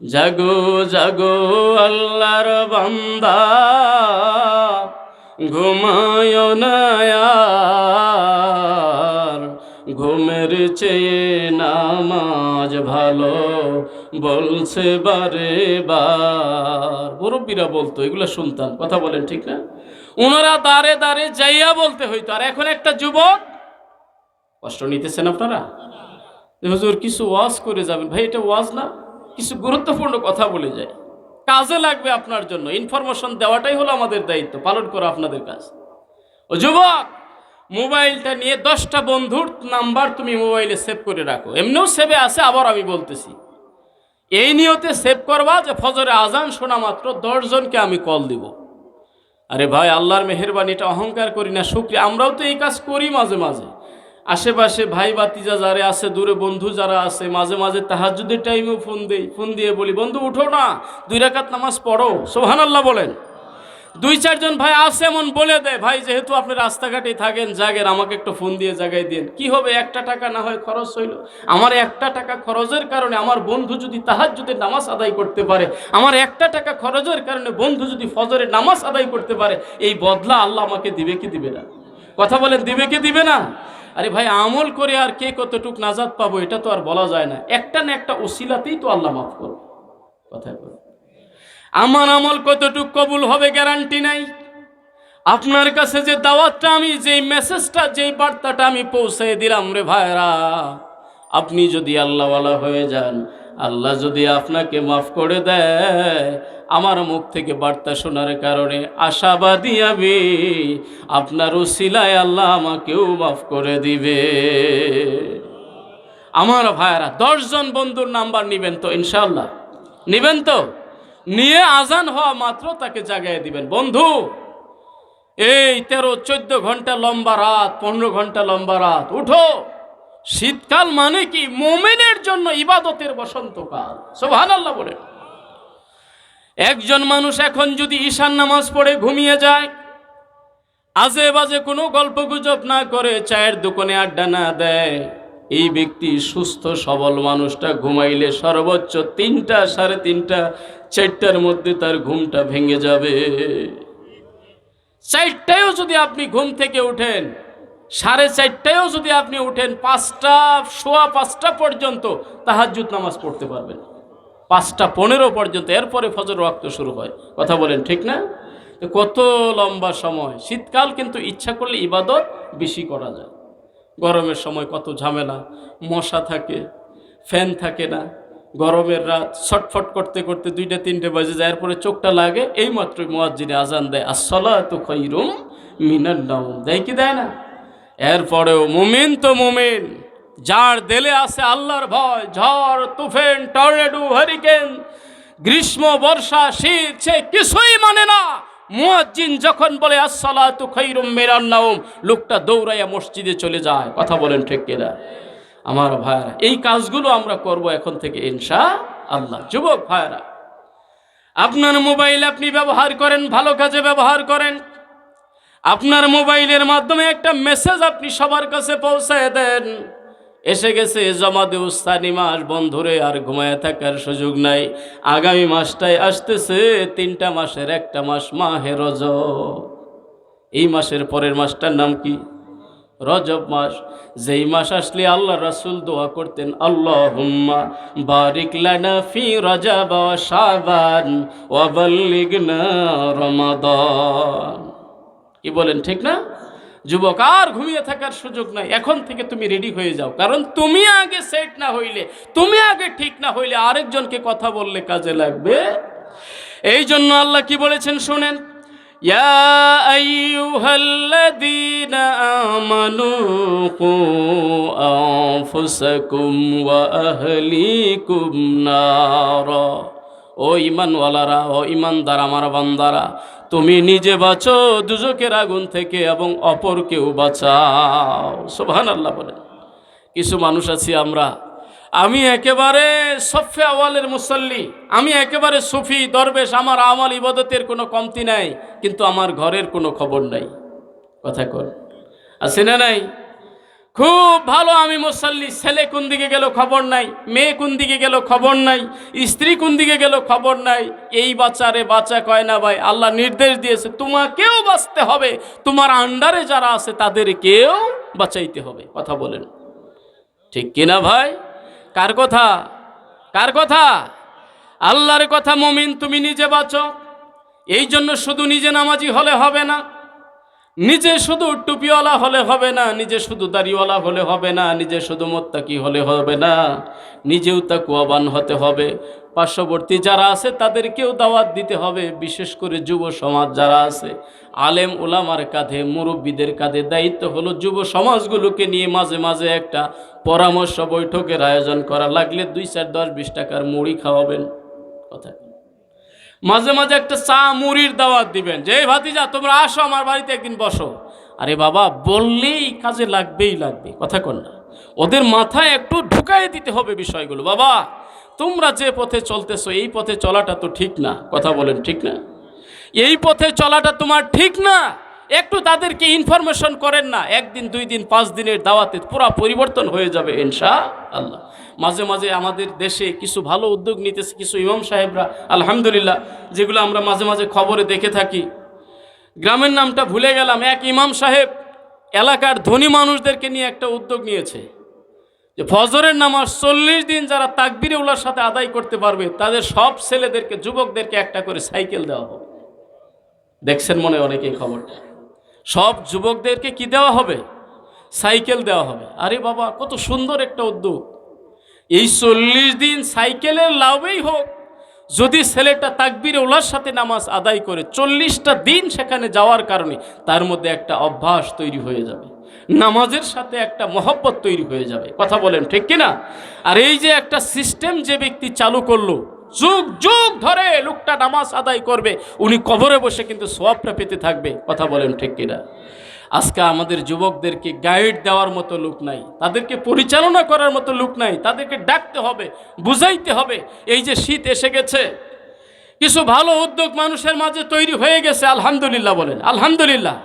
জাগো জাগো আল্লাহর বান্দা, ঘুমায় না আর। ঘুমের চেয়ে নামাজ ভালো, বলছে বারে বার। মুরব্বীরা বলতো, এগুলো শুনতাম, কথা বলেন ঠিক না? ওনারা দাঁড়ে দাঁড়ে যাইয়া বলতে হইতো, আর এখন একটা যুবক। কষ্ট নিতেছেন আপনারা? হুজুর, কিছু ওয়াজ করে যাবেন। ভাই, এটা ওয়াজ না? কিছু গুরুত্বপূর্ণ কথা বলে যায় কাজে লাগবে আপনার জন্য। ইনফরমেশন দেওয়াটাই হলো আমাদের দায়িত্ব, পালন করা আপনাদের কাজ। ও যুবক, মোবাইলটা নিয়ে দশটা বন্ধুর নাম্বার তুমি মোবাইলে সেভ করে রাখো। এমনিও সেভে আছে, আবার আমি বলতেছি। এই নিয়তে সেভ করবা যে ফজরে আজান শোনা মাত্র দশজনকে আমি কল দিব। আরে ভাই, আল্লাহর মেহরবানিটা অহংকার করি না, শুক্রিয়া। আমরাও তো এই কাজ করি মাঝে মাঝে। আশেপাশে ভাই বাতিজা যারা আছে, দূরে বন্ধু যারা আছে, মাঝে মাঝে তাহাজুদের টাইমেও ফোন দেই ফোন দিয়ে বলি, বন্ধু, উঠো না, দুই রাকাত নামাজ পড়ো। সোহান আল্লাহ বলেন। দুই, চারজন ভাই আছে এমন বলে দেয়, ভাই, যেহেতু আপনি রাস্তাঘাটে থাকেন জাগের আমাকে একটু ফোন দিয়ে জাগাই দিন। কি হবে, একটা টাকা না হয় খরচ হইল। আমার একটা টাকা খরচের কারণে আমার বন্ধু যদি তাহার যদি নামাজ আদায় করতে পারে, আমার একটা টাকা খরচের কারণে বন্ধু যদি ফজরের নামাজ আদায় করতে পারে, এই বদলা আল্লাহ আমাকে দিবে কি দিবে না? কথা বলেন, দিবে কি দিবে না? আরে ভাই, আমল করে আর কে কতটুক নাজাদ পাবো, এটা তো আর বলা যায় না। একটা না একটা ওসিলাতেই তো আল্লাহ মাফ করবে। কথায় বল। আমার আমল কতটুক কবুল হবে গ্যারান্টি নাই। আপনার কাছে যে দাওয়াতটা আমি, যেই মেসেজটা, যেই বার্তাটা আমি পৌঁছে দিলাম রে ভাইরা আপনি যদি আল্লাহওয়ালা হয়ে যান আল্লাহ যদি আপনাকে মাফ করে দেয়, আমার মুখ থেকে বার্তা শোনার কারণে আশাবাদী আমি, আপনার উসিলায় আল্লাহ আমাকেও মাফ করে দিবে। আমার ভাইরা দশজন বন্ধুর নাম্বার নিবেন তো ইনশাল্লাহ নিবেন তো? নিয়ে আজান হওয়া মাত্র তাকে জাগায় দিবেন। বন্ধু, এই তেরো, চোদ্দ ঘণ্টা লম্বা রাত, পনেরো ঘণ্টা লম্বা রাত, উঠো। শীতকাল মানে কি? মোমেনের ইবাদতের বসন্তকাল। সোভান আল্লাহ বলেন। একজন মানুষ এখন যদি ঈশান নামাজ পড়ে ঘুমিয়ে যায় আজে বাজে কোনো গল্প গুজব না করে চায়ের দোকানে আড্ডা না দেয়, এই ব্যক্তি সুস্থ, সবল মানুষটা ঘুমাইলে সর্বোচ্চ তিনটা, সাড়ে তিনটা, চারটার মধ্যে তার ঘুমটা ভেঙে যাবে। চারটায়ও যদি আপনি ঘুম থেকে উঠেন সাড়ে চারটায়ও যদি আপনি উঠেন, পাঁচটা, সোয়া পাঁচটা পর্যন্ত তাহাজ্জুদ নামাজ পড়তে পারবেন। পাঁচটা পনেরো পর্যন্ত, এরপরে ফজর রক্ত শুরু হয়। কথা বলেন ঠিক না? কত লম্বা সময়। শীতকাল কিন্তু ইচ্ছা করলে ইবাদত বেশি করা যায়। গরমের সময় কত ঝামেলা, মশা থাকে, ফ্যান থাকে না, গরমের রাত ছটফট করতে করতে দুইটা, তিনটে বাজে যায়, এরপরে চোখটা লাগে। এই মাত্র মোয়াজ্জিনে আজান দেয় আসলা তো খৈরুম মিনার নাম দেয় কি দেয় না? এরপরেও মুমিন তো মুমিন। যার দেলে আছে আল্লাহর ভয়, ঝড়, তুফেন, টর্নেডো, হারিকেন, গ্রীষ্ম, বর্ষা, শীত, সে কিছুই মানে না। মুয়াজ্জিন যখন বলে, আসসালাতু খৈরুম মিনান নাওম, লোকটা দৌড়াইয়া মসজিদে চলে যায়। কথা বলেন ঠিক কিনা? আমার ভাইরা এই কাজগুলো আমরা করব এখন থেকে ইনশা আল্লাহ যুবক ভাইরা আপনার মোবাইল আপনি ব্যবহার করেন, ভালো কাজে ব্যবহার করেন আপনার মোবাইলের মাধ্যমে একটা মেসেজ আপনি সবার কাছে পৌঁছায় দেন। এসে গেছে, জমা দেউস্তানি মাস, বন্ধুরে, আর ঘুমায় থাকার সুযোগ নাই। আগামী মাসটায় আসতেছে, তিনটা মাসের একটা মাস, মাহে রজব। এই মাসের পরের মাসটার নাম কি? রজব মাস। যেই মাস আসলে আল্লাহ রাসূল দোয়া করতেন আল্লাহ হুম্মা বারিক লানা ফি রজব শাবান ওয়া বাল্লিগনা রমাদান। কি বলেন ঠিক না যুবক আর ঘুমিয়ে থাকার সুযোগ নাই এখন থেকে তুমি রেডি হয়ে যাও কারণ তুমি আগে সেট না হইলে তুমি আগে ঠিক না হইলে আরেকজনকে কথা বললে কাজে লাগবে এই জন্য আল্লাহ কি বলেছেন শোনেন يا أيها الذين آمنوا قوا أنفسكم وأهليكم نارا ও ইমানওয়ালারা ও ইমানদার আমার বান্দারা তুমি নিজে বাঁচো, দুজকের আগুন থেকে এবং অপরকেও বাঁচাও। সোভান আল্লাহ বলেন। কিছু মানুষ আছি আমরা। আমি একেবারে সফে আওয়ালের মুসল্লি। আমি একেবারে সুফি, দরবেশ, আমার আমাল ইবাদতের কোনো কমতি নাই, কিন্তু আমার ঘরের কোনো খবর নাই। কথা কর আছে না নাই? খুব ভালো, আমি মুসল্লি। ছেলে কোন দিকে গেল খবর নাই, মেয়ে কোন দিকে গেল খবর নাই, স্ত্রী কোন দিকে গেল খবর নাই। এই বাচ্চারে বাচ্চা কয় না ভাই, আল্লাহ নির্দেশ দিয়েছে, তোমাকেও বাঁচতে হবে। তোমার আন্ডারে যারা আছে, তাদেরকেও বাঁচাইতে হবে, কথা বলেন। ঠিক কিনা ভাই? কার কথা? কার কথা? আল্লাহর কথা, মমিন, তুমি নিজে বাঁচো। এই জন্য শুধু নিজে নামাজি হলে হবে না। নিজে শুধু টুপিওয়ালা হলে হবে না, নিজে শুধু দাড়িওয়ালা হলে হবে না, নিজে শুধু মোত্তাকি হলে হবে না, নিজেও তা কুয়াবান হতে হবে। পার্শ্ববর্তী যারা আছে তাদেরকেও দাওয়াত দিতে হবে, বিশেষ করে যুব সমাজ যারা আছে। আলেম ওলামার কাঁধে, মুরব্বীদের কাঁধে দায়িত্ব হলো যুব সমাজগুলোকে নিয়ে মাঝে মাঝে একটা পরামর্শ বৈঠকের আয়োজন করা। লাগলে দুই চার দশ বিশ টাকার মুড়ি খাওয়াবেন। কথা। মাঝে মাঝে একটা চা মুড়ির দাওয়াত দিবেন। যে, "এই ভাতিজা, তোমরা আসো, আমার বাড়িতে একদিন বসো। আরে বাবা, বললেই কাজে লাগবেই লাগবে, কথা কন না। ওদের মাথায় একটু ঢুকাই দিতে হবে বিষয়গুলো। বাবা, তোমরা যে পথে চলতেছো, এই পথে চলাটা তো ঠিক না। কথা বলেন, ঠিক না? এই পথে চলাটা তোমার ঠিক না? একটু তাদেরকে ইনফরমেশন করেন না, একদিন, দুই দিন, পাঁচ দিনের দাওয়াতে পুরা পরিবর্তন হয়ে যাবে ইনশা আল্লাহ মাঝে মাঝে আমাদের দেশে কিছু ভালো উদ্যোগ নিতেছে কিছু ইমাম সাহেবরা, আলহামদুলিল্লাহ, যেগুলো আমরা মাঝে মাঝে খবরে দেখে থাকি। গ্রামের নামটা ভুলে গেলাম, এক ইমাম সাহেব এলাকার ধনী মানুষদেরকে নিয়ে একটা উদ্যোগ নিয়েছে। যে ফজরের নামাজ চল্লিশ দিন যারা তাকবিরে উল্লার সাথে আদায় করতে পারবে, তাদের সব ছেলেদেরকে, যুবকদেরকে একটা করে সাইকেল দেওয়া হবে দেখছেন মনে অনেকেই খবরটা? সব যুবকদেরকে কি দেওয়া হবে? সাইকেল দেওয়া হবে। আরে বাবা, কত সুন্দর একটা উদ্যোগ। এই চল্লিশ দিন সাইকেলের লাভেই হোক। যদি ছেলেটা তাকবিরে ওলার সাথে নামাজ আদায় করে, চল্লিশটা দিন সেখানে যাওয়ার কারণে তার মধ্যে একটা অভ্যাস তৈরি হয়ে যাবে। নামাজের সাথে একটা মহব্বত তৈরি হয়ে যাবে। কথা বলেন ঠিক কিনা? আর এই যে একটা সিস্টেম যে ব্যক্তি চালু করল যুগ যুগ ধরে লোকটা নামাজ আদায় করবে। উনি কবরে বসে কিন্তু সোয়াবটা পেতে থাকবে। কথা বলেন ঠিক কিনা? আজকে আমাদের যুবকদেরকে গাইড দেওয়ার মতো লোক নাই। তাদেরকে পরিচালনা করার মতো লোক নাই। তাদেরকে ডাকতে হবে, বুঝাইতে হবে। এই যে শীত এসে গেছে, কিছু ভালো উদ্যোগ মানুষের মাঝে তৈরি হয়ে গেছে, আলহামদুলিল্লাহ বলেন। আলহামদুলিল্লাহ।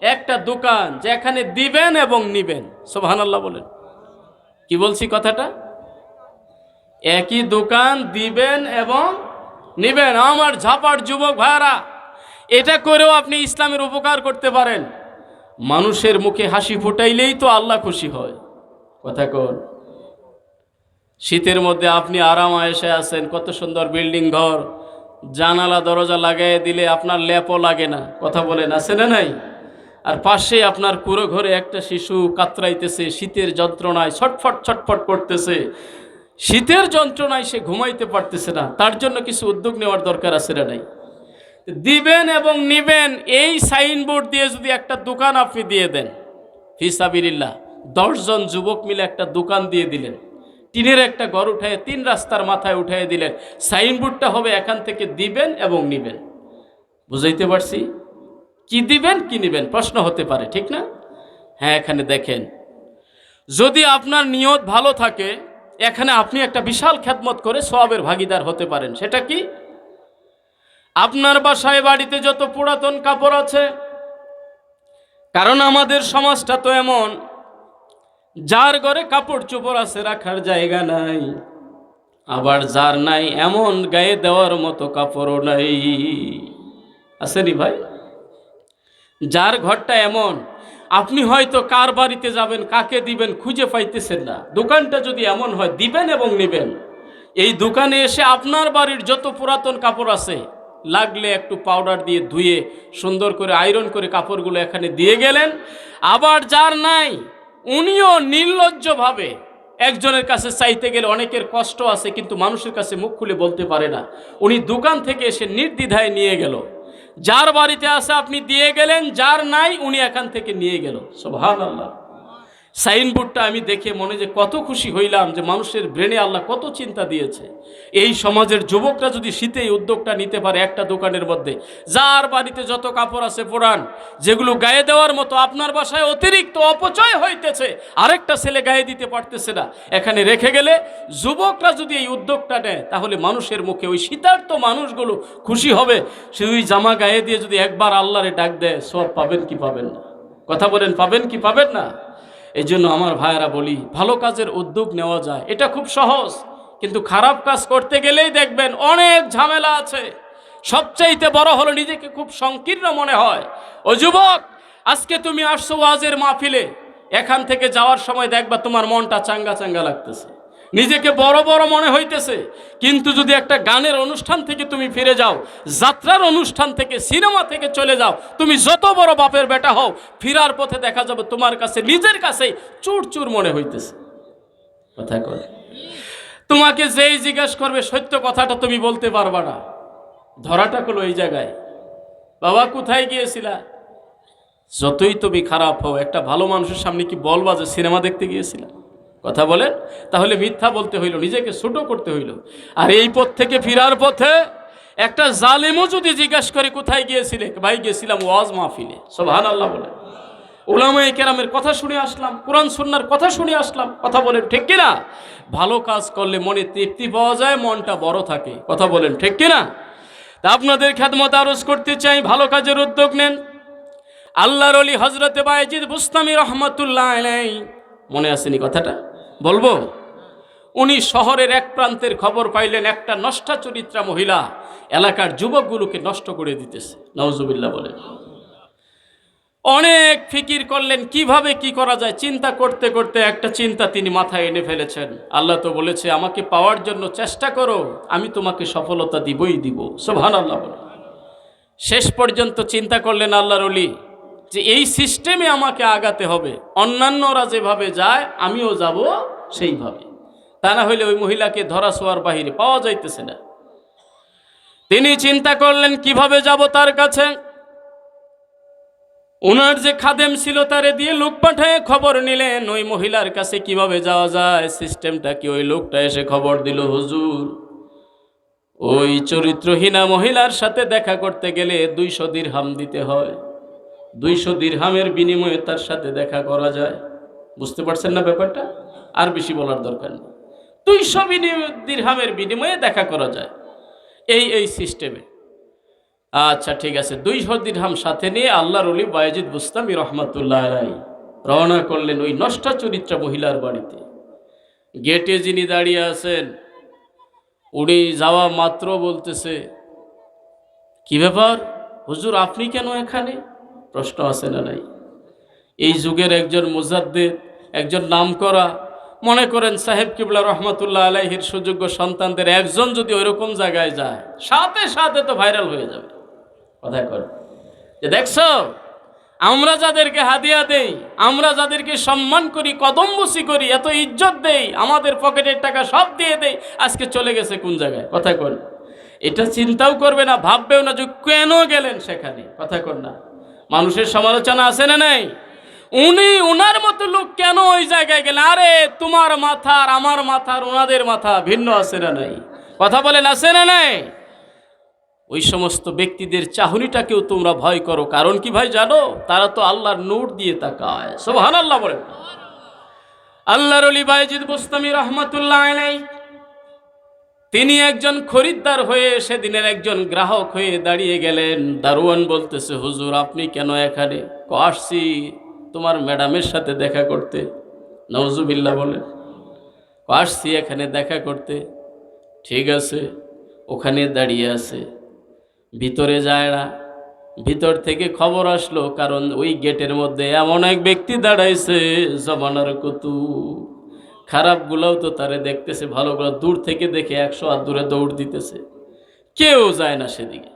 একটা দোকান যেখানে দিবেন এবং নিবেন। সোহানাল্লাহ বলেন। কি বলছি কথাটা? একই দোকান দিবেন এবং নিবেন। আমার ঝাপার যুবক ভাইয়ারা, এটা করেও আপনি ইসলামের উপকার করতে পারেন। মানুষের মুখে হাসি ফুটাইলেই তো আল্লাহ খুশি হয়। কথা কোন। শীতের মধ্যে আপনি আরাম আয়েসে আছেন, কত সুন্দর বিল্ডিং ঘর, জানালা, দরজা লাগাই দিলে আপনার ল্যাপও লাগে না। কথা বলেন, আছে না নাই? আর পাশে আপনার কুড়ো ঘরে একটা শিশু কাতরাইতেছে, শীতের যন্ত্রণায় ছটফট ছটফট করতেছে। শীতের যন্ত্রণায় সে ঘুমাইতে পারতেছে না, তার জন্য কিছু উদ্যোগ নেওয়ার দরকার আছে না নাই? দিবেন এবং নিবেন, এই সাইনবোর্ড দিয়ে যদি একটা দোকান আপনি দিয়ে দেন ফিসাবিল্লাহ দশজন যুবক মিলে একটা দোকান দিয়ে দিলেন, টিনের একটা ঘর উঠায় তিন রাস্তার মাথায় উঠাই দিলেন, সাইনবোর্ডটা হবে এখান থেকে দিবেন এবং নিবেন। বুঝাইতে পারছি? কি দিবেন, কি নিবেন? প্রশ্ন হতে পারে, ঠিক না? হ্যাঁ এখানে দেখেন, যদি আপনার নিয়ত ভালো থাকে এখানে আপনি একটা বিশাল খ্যাতমত করে সবের ভাগিদার হতে পারেন। সেটা কি? আপনার বাসায় বাড়িতে যত পুরাতন কাপড় আছে, কারণ আমাদের সমাজটা তো এমন, যার ঘরে কাপড় চোপড় আছে রাখার জায়গা নাই, আবার যার নাই এমন গায়ে দেওয়ার মতো কাপড়ও নাই। আসেনি ভাই? যার ঘরটা এমন আপনি হয়তো কার বাড়িতে যাবেন, কাকে দিবেন খুঁজে পাইতেছেন না। দোকানটা যদি এমন হয়, দিবেন এবং নেবেন। এই দোকানে এসে আপনার বাড়ির যত পুরাতন কাপড় আছে, লাগলে একটু পাউডার দিয়ে ধুয়ে, সুন্দর করে আয়রন করে কাপড়গুলো এখানে দিয়ে গেলেন। আবার যার নাই, উনিও নির্লজ্জভাবে একজনের কাছে চাইতে গেলে অনেকের কষ্ট আছে, কিন্তু মানুষের কাছে মুখ খুলে বলতে পারে না। উনি দোকান থেকে এসে নির্দ্বিধায় নিয়ে গেল। যার বাড়িতে আসে আপনি দিয়ে গেলেন, যার নাই উনি এখান থেকে নিয়ে গেল। সোভান আল্লাহ সাইনবোর্ডটা আমি দেখে মনে যে কত খুশি হইলাম যে মানুষের ব্রেনে আল্লাহ কত চিন্তা দিয়েছে। এই সমাজের যুবকরা যদি শীতে উদ্যোগটা নিতে পারে একটা দোকানের মধ্যে, যার বাড়িতে যত কাপড় আছে পোড়ান যেগুলো গায়ে দেওয়ার মতো আপনার বাসায় অতিরিক্ত অপচয় হইতেছে, আরেকটা ছেলে গায়ে দিতে পারতেছে না। এখানে রেখে গেলে যুবকরা যদি এই উদ্যোগটা নেয়, তাহলে মানুষের মুখে ওই শীতার্থ মানুষগুলো খুশি হবে। সে ওই জামা গায়ে দিয়ে যদি একবার আল্লাহরে ডাক দেয়, সব পাবেন কি পাবেন না? কথা বলেন, পাবেন কি পাবেন না? এই জন্য আমার ভাইয়েরা বলি, ভালো কাজের উদ্যোগ নেওয়া যায়। এটা খুব সহজ, কিন্তু খারাপ কাজ করতে গেলেই দেখবেন অনেক ঝামেলা আছে। সবচাইতে বড় হলো নিজেকে খুব সংকীর্ণ মনে হয়। ও যুবক, আজকে তুমি আসছো ওয়াজের মাহফিলে। এখান থেকে যাওয়ার সময় দেখবা তোমার মনটা চাঙ্গা চাঙ্গা লাগতেছে। নিজেকে বড় বড় মনে হইতেছে। কিন্তু যদি একটা গানের অনুষ্ঠান থেকে তুমি ফিরে যাও, যাত্রার অনুষ্ঠান থেকে, সিনেমা থেকে চলে যাও, তুমি যত বড় বাপের বেটা হও, ফিরার পথে দেখা যাবে তোমার কাছে, নিজের কাছেই চুর চুর মনে হইতেছে। কথা কয়? তোমাকে যেই জিজ্ঞাসা করবে, সত্য কথাটা তুমি বলতে পারবা না। ধরাটা হলো এই জায়গায়। বাবা, কোথায় গিয়েছিলা? যতই তুমি খারাপ হও, একটা ভালো মানুষের সামনে কি বলবা যে সিনেমা দেখতে গিয়েছিলাম কথা বলেন? তাহলে মিথ্যা বলতে হইল, নিজেকে ছোট করতে হইল। আর এই পথ থেকে ফিরার পথে একটা জালেমও যদি জিজ্ঞাসা করে, কোথায় গিয়েছিলে? ভাই, গিয়েছিলাম ওয়াজ মাহফিলে। সোভান আল্লাহ বলে। ওলামাই কেরামের কথা শুনে আসলাম, কোরআন সুন্নার কথা শুনে আসলাম। কথা বলেন, ঠিক কিনা? ভালো কাজ করলে মনে তৃপ্তি পাওয়া যায়, মনটা বড় থাকে। কথা বলেন, ঠিক কিনা? তা আপনাদের খ্যাতমত আরজ করতে চাই, ভালো কাজের উদ্যোগ নেন। আল্লাহর অলি হজরতে বায়জিদ বুস্তামি রহমতুল্লাহ মনে আসেনি কথাটা? বলব, উনি শহরের এক প্রান্তের খবর পাইলেন একটা নষ্টা চরিত্রা মহিলা এলাকার যুবকগুলোকে নষ্ট করে দিতেছে। নওজুবিল্লাহ বলে অনেক ফিকির করলেন, কীভাবে কি করা যায়? চিন্তা করতে করতে একটা চিন্তা তিনি মাথায় এনে ফেলেছেন। আল্লাহ তো বলেছে, আমাকে পাওয়ার জন্য চেষ্টা করো, আমি তোমাকে সফলতা দিবই দিব। সোভান আল্লাহ বলে শেষ পর্যন্ত চিন্তা করলেন আল্লাহর অলি যে এই সিস্টেমে আমাকে আগাতে হবে। অন্যান্যরা যেভাবে যায়, আমিও যাব সেইভাবে। তা না হইলে ওই মহিলাকে ধরা শোয়ার বাহিরে পাওয়া যাইতেছে না। তিনি চিন্তা করলেন, কীভাবে যাব তার কাছে? ওনার যে খাদেম ছিল তারে দিয়ে লোক পাঠায় খবর নিলেন, ওই মহিলার কাছে কীভাবে যাওয়া যায়? সিস্টেমটা কি ওই লোকটা এসে খবর দিল হুজুর? ওই চরিত্রহীনা মহিলার সাথে দেখা করতে গেলে দুইশো দিরহাম দিতে হয়। দুইশো দিরহামের বিনিময়ে তার সাথে দেখা করা যায়। বুঝতে পারছেন না ব্যাপারটা? আর বেশি বলার দরকার নেই। দুইশো দিরহামের বিনিময়ে দেখা করা যায়। এই এই সিস্টেমে আচ্ছা ঠিক আছে। দুইশো দিরহাম সাথে নিয়ে আল্লাহর অলি বায়জিদ বুস্তামি রহমতুল্লাহ রাই রওনা করলেন ওই নষ্টা চরিত্রা মহিলার বাড়িতে। গেটে যিনি দাঁড়িয়ে আছেন, উনি যাওয়া মাত্র বলতেছে, কি ব্যাপার? হুজুর, আপনি কেন এখানে? প্রশ্ন আছে না নাই? এই যুগের একজন মুজাদ্দিদ, একজন নামকরা, মনে করেন সাহেব কিবলা রহমতুল্লাহ আলাইহির সুযোগ্য সন্তানদের একজন যদি ওইরকম জায়গায় যায়, সাথে সাথে তো ভাইরাল হয়ে যাবে। কথা কর যে দেখছ, আমরা যাদেরকে হাদিয়া দেই, আমরা যাদেরকে সম্মান করি কদম বসি করি, এত ইজ্জত দেই, আমাদের পকেটের টাকা সব দিয়ে দেই, আজকে চলে গেছে কোন জায়গায়? কথা কর এটা চিন্তাও করবে না, ভাববেও না যে কেন গেলেন সেখানে? কথা কর না। মানুষের সমালোচনা আছে না নাই? উনি উনার মতো লোক কেন ওই জায়গায় গেলেন? আরে, তোমার মাথার আমার মাথার ওনাদের মাথা ভিন্ন আছে না নাই? কথা বলেন, আছে না নাই? ওই সমস্ত ব্যক্তিদের চাহনিটাকেও তোমরা ভয় করো। কারণ কি ভাই জানো? তারা তো আল্লাহর নূর দিয়ে তাকায়। সোহান আল্লাহ বলেন। আল্লাহর অলি বাইজিদ বুস্তামি রহমতুল্লাহ আলাই তিনি একজন খরিদ্দার হয়ে সেদিনের একজন গ্রাহক হয়ে দাঁড়িয়ে গেলেন। দারোয়ান বলতেছে হুজুর আপনি কেন এখানে? "ক, আসছি তোমার ম্যাডামের সাথে দেখা করতে। নওজুবিল্লা বলে "ক, আসছি এখানে দেখা করতে। ঠিক আছে ওখানে দাঁড়িয়ে আছে। ভিতরে যায় না। ভিতর থেকে খবর আসলো কারণ ওই গেটের মধ্যে এমন এক ব্যক্তি দাঁড়াইছে জমানার কতু খারাপগুলোও তো তারে দেখতেছে, ভালোগুলো দূর থেকে দেখে একশো আর দূরে দৌড় দিতেছে। কেউ যায় না সেদিকে।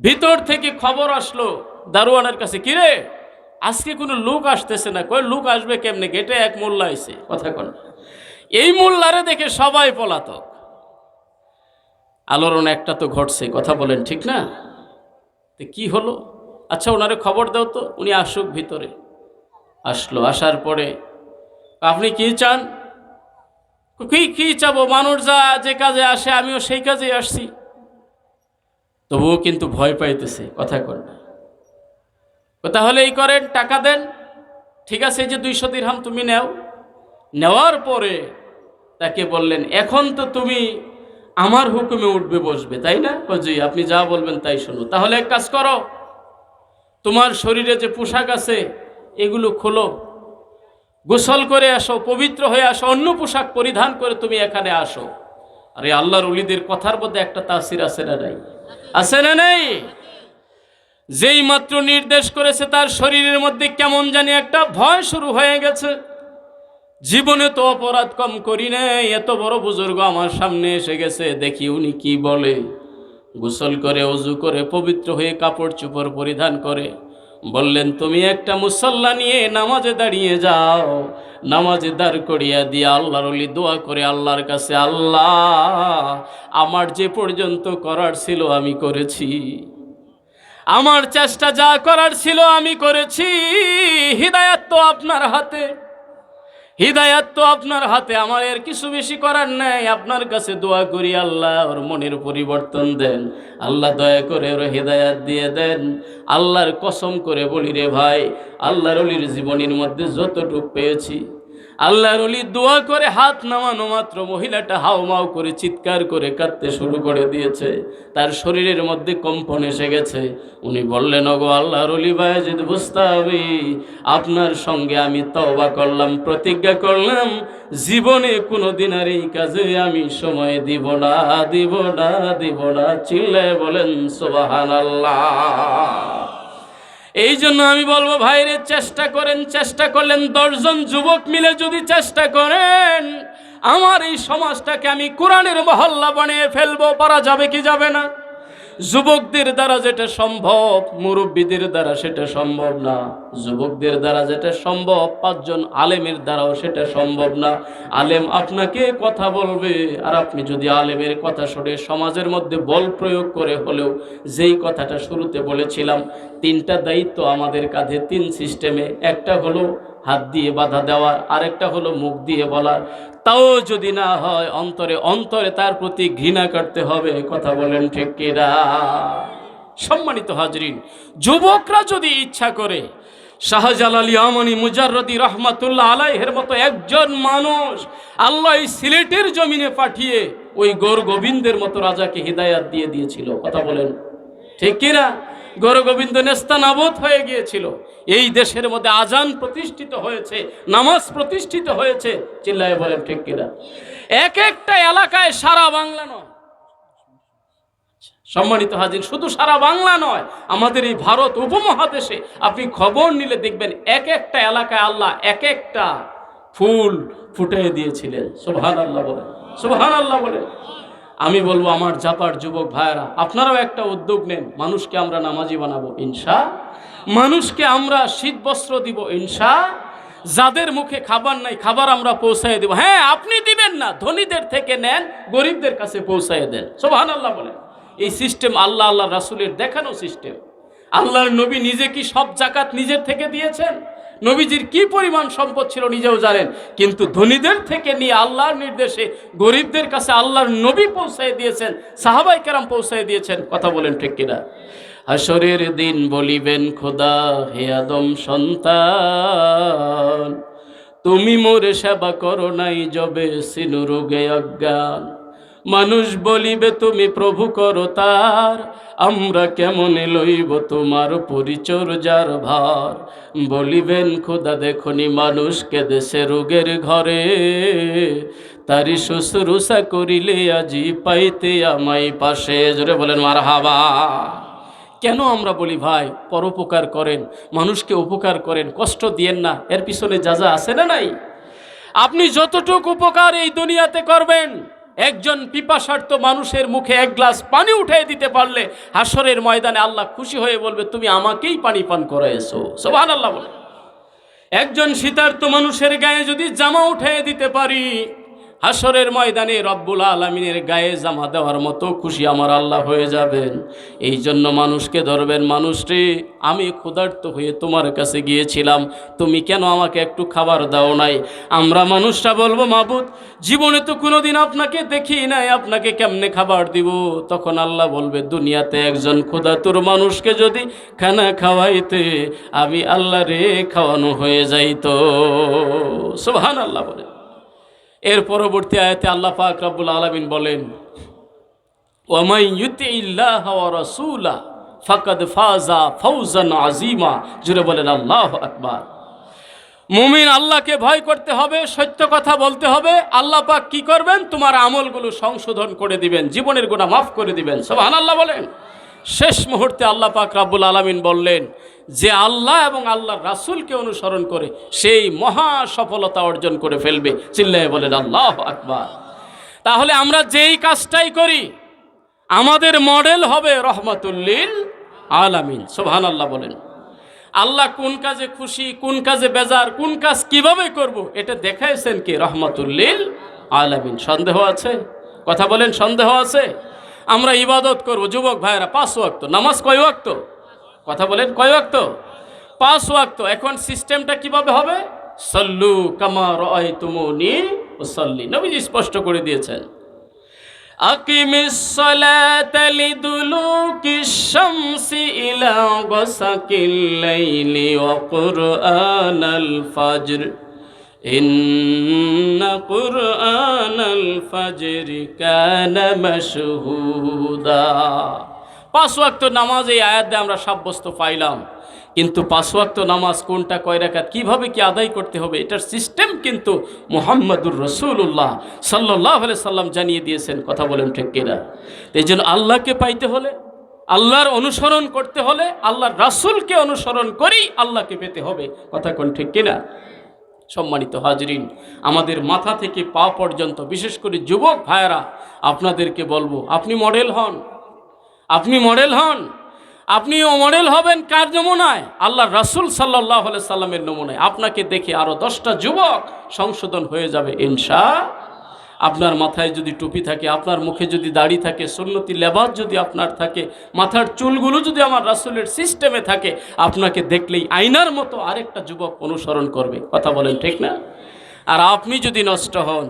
ভিতর থেকে খবর আসলো, দারোয়ানের কাছে কিরে আজকে কোনো লোক আসতেছে না? কই লোক আসবে কেমনে? গেটে এক মোল্লা আইছে। কথা কন এই মোল্লারে দেখে সবাই পলাতক। আলোড়ন একটা তো ঘটছে, কথা বলেন, ঠিক না? তো কি হলো? আচ্ছা ওনারে খবর দাও তো, উনি আসুক ভিতরে। আসলো, আসার পরে, আপনি কি চান? কি কি চাবো? মানুষ যা যে কাজে আসে, আমিও সেই কাজে আসছি। তবুও কিন্তু ভয় পাইতেছে, কথা কর তাহলে এই করেন, টাকা দেন। ঠিক আছে, এই যে দুইশো দিরহাম তুমি নেও। নেওয়ার পরে তাকে বললেন, এখন তো তুমি আমার হুকুমে উঠবে, বসবে, তাই না? জি, আপনি যা বলবেন তাই শোনো। তাহলে এক কাজ করো, তোমার শরীরে যে পোশাক আছে, এগুলো খোলো গোসল করে আসো, পবিত্র হয়ে আসো, অন্য পোশাক পরিধান করে তুমি এখানে আসো। আরে আল্লাহর উলিদের কথার মধ্যে একটা তাসির আছে না নাই? আছে না নাই? যেই মাত্র নির্দেশ করেছে তার শরীরের মধ্যে কেমন জানি একটা ভয় শুরু হয়ে গেছে। জীবনে তো অপরাধ কম করি নাই, এত বড় বুজুর্গ আমার সামনে এসে গেছে, দেখি উনি কি বলে। গোসল করে, অজু করে, পবিত্র হয়ে কাপড় চোপড় পরিধান করে। বললেন, তুমি একটা মুসল্লা নিয়ে নামাজে দাঁড়িয়ে যাও। নামাজে দাঁড় করিয়া দিয়ে আল্লাহর অলি দোয়া করে আল্লাহর কাছে, আল্লাহ, আমার যে পর্যন্ত করার ছিল আমি করেছি। আমার চেষ্টা যা করার ছিল আমি করেছি। হৃদায়ত তো আপনার হাতে। হৃদায়ত তো আপনার হাতে, আমার এর কিছু বেশি করার নাই। আপনার কাছে দোয়া করি আল্লাহ, ওর মনের পরিবর্তন দেন। আল্লাহ দয়া করে ওর হৃদায়াত দিয়ে দেন। আল্লাহর কসম করে বলি রে ভাই, আল্লাহর অলির জীবনীর মধ্যে যতটুক পেয়েছি আল্লাহর অলি দোয়া করে হাত নামানো মাত্র মহিলাটা হাউমাউ করে চিৎকার করে কাঁদতে শুরু করে দিয়েছে। তার শরীরের মধ্যে কম্পন এসে গেছে। উনি বললেন, ওগো আল্লাহর অলি বায়াজিদ বুস্তাবি আপনার সঙ্গে আমি তওবা করলাম, প্রতিজ্ঞা করলাম। জীবনে কোনো দিন আর এই কাজে আমি সময় দিব না দিব না দিব না। চিল্লায় বলেন সোবাহান এই জন্য আমি বলব, ভাইরে, চেষ্টা করেন, চেষ্টা করলেন দশজন যুবক মিলে যদি চেষ্টা করেন, আমার এই সমাজটাকে আমি কোরআনের মহল্লা বানিয়ে ফেলব, পারা যাবে কি যাবে না? যুবকদের দ্বারা যেটা সম্ভব, মুরব্বীদের দ্বারা সেটা সম্ভব না। যুবকদের দ্বারা যেটা সম্ভব, পাঁচজন আলেমের দ্বারাও সেটা সম্ভব না। আলেম আপনাকে কথা বলবে, আর আপনি যদি আলেমের কথা শুনে সমাজের মধ্যে বল প্রয়োগ করে হলেও যেই কথাটা শুরুতে বলেছিলাম, তিনটা দায়িত্ব আমাদের কাঁধে, তিন সিস্টেমে। একটা হলো হাত দিয়ে বাধা দেওয়ার, আরেকটা হলো মুখ দিয়ে বলার। তাও যদি না হয়, অন্তরে অন্তরে তার প্রতি ঘৃণা করতে হবে কথা বলেন ঠিক কিনা? সম্মানিত হাজরিন, যুবকরা যদি ইচ্ছা করে, শাহজালাল ইয়ামানি মুজাররদি রহমাতুল্লাহ আলাইহের মতো একজন মানুষ আল্লাহ সিলেটের জমিনে পাঠিয়ে ওই গৌর গোবিন্দের মতো রাজাকে হৃদায়াত দিয়ে দিয়েছিল, কথা বলেন ঠিক কিনা? গৌর গোবিন্দ নেস্তা নাবোধ হয়ে গিয়েছিল। এই দেশের মধ্যে আজান প্রতিষ্ঠিত হয়েছে, নামাজ প্রতিষ্ঠিত হয়েছে, চিল্লায় বলেন ঠিক কিনা। এক একটা এলাকায় সারা বাংলা নয়। সম্মানিত হাজির, শুধু সারা বাংলা নয়, আমাদের এই ভারত উপমহাদেশে আপনি খবর নিলে দেখবেন এক একটা এলাকায় আল্লাহ এক একটা ফুল ফুটিয়ে দিয়েছিলেন। সুবহান আল্লাহ বলে সুবহান আল্লাহ বলেন। আমি বলব আমার জাপার যুবক ভাইয়েরা, আপনারাও একটা উদ্যোগ নেন, মানুষকে আমরা নামাজি বানাবো, ইনশা। মানুষকে আমরা শীত বস্ত্র দিব, ইনশা। যাদের মুখে খাবার নাই, খাবার আমরা পৌঁছায় দেব। হ্যাঁ আপনি দিবেন না, ধনীদের থেকে নেন, গরিবদের কাছে পৌঁছায় দেন। সোহান আল্লাহ বলেন। এই সিস্টেম আল্লাহ আল্লাহ রাসুলের দেখানো সিস্টেম। আল্লাহর নবী নিজে কি সব জাকাত নিজের থেকে দিয়েছেন? নবীজির কি পরিমাণ সম্পদ ছিল নিজেও জানেন। কিন্তু ধনীদের থেকে নিয়ে আল্লাহর নির্দেশে গরিবদের কাছে আল্লাহর নবী পৌঁছায় দিয়েছেন, সাহাবাই কেরাম পৌঁছায় দিয়েছেন, কথা বলেন ঠিক কিনা? হাসরের দিন বলিবেন, খোদা, হে আদম সন্তান, তুমি মোরে সেবা করো নাই জবে সিনু রোগে অজ্ঞান। মানুষ বলিবে, তুমি প্রভু করো তার। আমরা কেমনে লইব তোমার পরিচর্যার ভার? বলিবেন, খোদা দেখনি মানুষকে দেশে রোগের ঘরে। তারি শুশ্রূষা করিলে আজি পাইতে আমায় পাশে। জোরে বলেন মার হাবা কেন আমরা বলি, ভাই, পরোপকার করেন, মানুষকে উপকার করেন, কষ্ট দিয়েন না, এর পিছনে যা যা আছে না নাই? আপনি যতটুকু উপকার এই দুনিয়াতে করবেন একজন পিপাসার্থ মানুষের মুখে এক গ্লাস পানি উঠিয়ে দিতে পারলে হাসরের ময়দানে আল্লাহ খুশি হয়ে বলবে, তুমি আমাকেই পানি পান করাইছো। সোহান আল্লাহ বলে। একজন শীতার্থ মানুষের গায়ে যদি জামা উঠিয়ে দিতে পারি হাসরের ময়দানে রব্বুল আলমিনের গায়ে জামা দেওয়ার মতো খুশি আমার আল্লাহ হয়ে যাবেন। এই জন্য মানুষকে ধরবেন মানুষটি, আমি ক্ষুধার্ত হয়ে তোমার কাছে গিয়েছিলাম, তুমি কেন আমাকে একটু খাবার দাও নাই? আমরা মানুষটা বলব, মাবুদ, জীবনে তো কোনোদিন আপনাকে দেখি নাই, আপনাকে কেমনে খাবার দিব? তখন আল্লাহ বলবে, দুনিয়াতে একজন ক্ষুধাতুর মানুষকে যদি খানা খাওয়াইতে, আমি আল্লাহ রে খাওয়ানো হয়ে যাইতো। সুবহান আল্লাহ বলেন এর পরবর্তী আয়াতে আল্লাহ পাক রব্বুল আলামিন বলেন ওয়ামাই ইউতি ইল্লাহ রাসূলা ফাকাদ ফাজা ফাউজান আযীমা। জুড়ে বলেন, আল্লাহু আকবার। মুমিন আল্লাহকে ভয় করতে হবে, সত্য কথা বলতে হবে। আল্লাহ পাক কি করবেন? তোমার আমলগুলো সংশোধন করে দিবেন, জীবনের গুণা মাফ করে দিবেন। সব আল্লাহ বলেন। শেষ মুহূর্তে আল্লাহ পাক রাব্বুল আলামিন বললেন, যে আল্লাহ এবং আল্লাহর রাসূলকে অনুসরণ করে সেই মহা সফলতা অর্জন করে ফেলবে। চিল্লায় বলেন, আল্লাহ আকবার। তাহলে আমরা যেই কাজটাই করি, আমাদের মডেল হবে রহমাতুল্লিল আলামিন। সোহান আল্লাহ বলেন। আল্লাহ কোন কাজে খুশি, কোন কাজে বেজার, কোন কাজ কীভাবে করব, এটা দেখাইছেন কি? রহমাতুল্লিল আলামিন। সন্দেহ আছে? কথা বলেন, সন্দেহ আছে? আমরা ইবাদত করব যুবক ভাইরা পাঁচ ওয়াক্ত নামাজ কয় ওয়াক্ত কথা বলেন কয় ওয়াক্ত পাঁচ ওয়াক্ত এখন সিস্টেমটা কিভাবে হবে সল্লু কামা রয় তুমনি ও সল্লি নবীজি স্পষ্ট করে দিয়েছেন أقم الصلاة لدلوك الشمس إلى غسق الليل وقرآن الفجر إن قرآن الفجر كان مشهودا পাঁচ ওয়াক্ত নামাজ এই আয়াত দিয়ে আমরা সাব্যস্ত পাইলাম কিন্তু পাঁচ ওয়াক্ত নামাজ কোনটা কয় রাকাত কিভাবে কি আদায় করতে হবে এটার সিস্টেম কিন্তু মুহাম্মদুর রসুল্লাহ সাল্লাহ সাল্লাম জানিয়ে দিয়েছেন কথা বলেন ঠিক কিনা এই জন্য আল্লাহকে পাইতে হলে আল্লাহর অনুসরণ করতে হলে আল্লাহর রাসূলকে অনুসরণ করেই আল্লাহকে পেতে হবে কথা কোন ঠিক কিনা সম্মানিত হাজরিন, আমাদের মাথা থেকে পা পর্যন্ত, বিশেষ করে যুবক ভাইয়েরা, আপনাদেরকে বলব, আপনি মডেল হন। আপনি মডেল হন। আপনিও মডেল হবেন কার নমুনায়? আল্লাহ রাসুল সাল্লাহ সাল্লামের নমুনায়। আপনাকে দেখে আরও দশটা যুবক সংশোধন হয়ে যাবে, ইনশা আপনার মাথায় যদি টুপি থাকে, আপনার মুখে যদি দাড়ি থাকে, সুন্নতি লেবাস যদি আপনার থাকে, মাথার চুলগুলো যদি আমার রাসুলের সিস্টেমে থাকে, আপনাকে দেখলেই আয়নার মতো আরেকটা যুবক অনুসরণ করবে। কথা বলেন ঠিক না? আর আপনি যদি নষ্ট হন,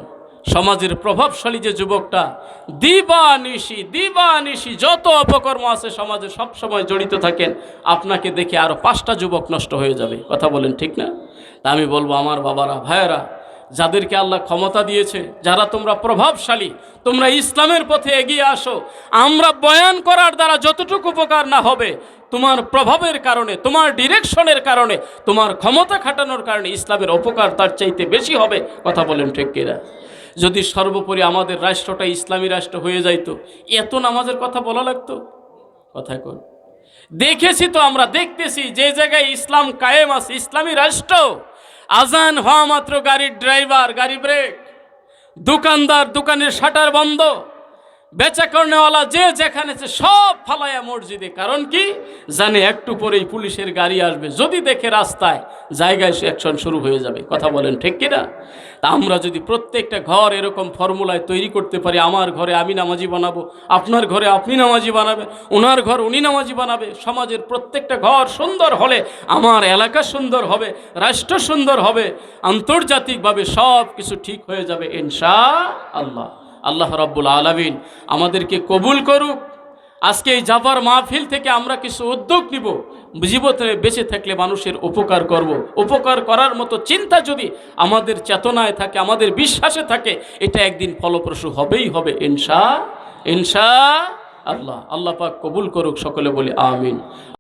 সমাজের প্রভাবশালী যে যুবকটা দিবা নিশি দিবা নিশি যত অপকর্ম আছে সমাজে সব সময় জড়িত থাকেন, আপনাকে দেখে আরও পাঁচটা যুবক নষ্ট হয়ে যাবে। কথা বলেন ঠিক না? তা আমি বলব, আমার বাবারা, ভাইয়েরা যাদেরকে আল্লাহ ক্ষমতা দিয়েছে, যারা তোমরা প্রভাবশালী, তোমরা ইসলামের পথে এগিয়ে আসো, আমরা বয়ান করার দ্বারা যতটুকু উপকার না হবে, তোমার প্রভাবের কারণে, তোমার ডিরেকশনের কারণে, তোমার ক্ষমতা খাটানোর কারণে ইসলামের অপকার তার চাইতে বেশি হবে, কথা বলেন ঠিক যদি সর্বোপরি আমাদের রাষ্ট্রটা ইসলামী রাষ্ট্র হয়ে যাইতো, এত নামাজের কথা বলা লাগতো? কথা কোন। দেখেছি তো আমরা, দেখতেছি যে জায়গায় ইসলাম কায়েম আছে, ইসলামী রাষ্ট্র আজান হওয়া মাত্র গাড়ির ড্রাইভার গাড়ি ব্রেক। দোকানদার দোকানের শাটার বন্ধ। বেচা কর্নেওয়ালা যে যেখানে সব ফালায়া মসজিদে। কারণ কি? জানে একটু পরেই পুলিশের গাড়ি আসবে। যদি দেখে রাস্তায় জায়গায় অ্যাকশন শুরু হয়ে যাবে। কথা বলেন ঠিক কিনা? তা আমরা যদি প্রত্যেকটা ঘর এরকম ফর্মুলায় তৈরি করতে পারি, আমার ঘরে আমি নামাজি বানাবো, আপনার ঘরে আপনি নামাজি বানাবে ওনার ঘর উনি নামাজি বানাবে, সমাজের প্রত্যেকটা ঘর সুন্দর হলে, আমার এলাকা সুন্দর হবে, রাষ্ট্র সুন্দর হবে, আন্তর্জাতিকভাবে সব কিছু ঠিক হয়ে যাবে, ইনশা আল্লাহ। আল্লাহ রাব্বুল আলামিন আমাদেরকে কবুল করুক। আজকে এই জাফার মাহফিল থেকে আমরা কিছু উদ্যোগ নিব। জীবনে বেঁচে থাকলে মানুষের উপকার করব। উপকার করার মতো চিন্তা যদি আমাদের চেতনায় থাকে, আমাদের বিশ্বাসে থাকে, এটা একদিন ফলপ্রসূ হবেই হবে, ইনশা ইনশা আল্লাহ। আল্লাহ পাক কবুল করুক, সকলে বলি আমিন।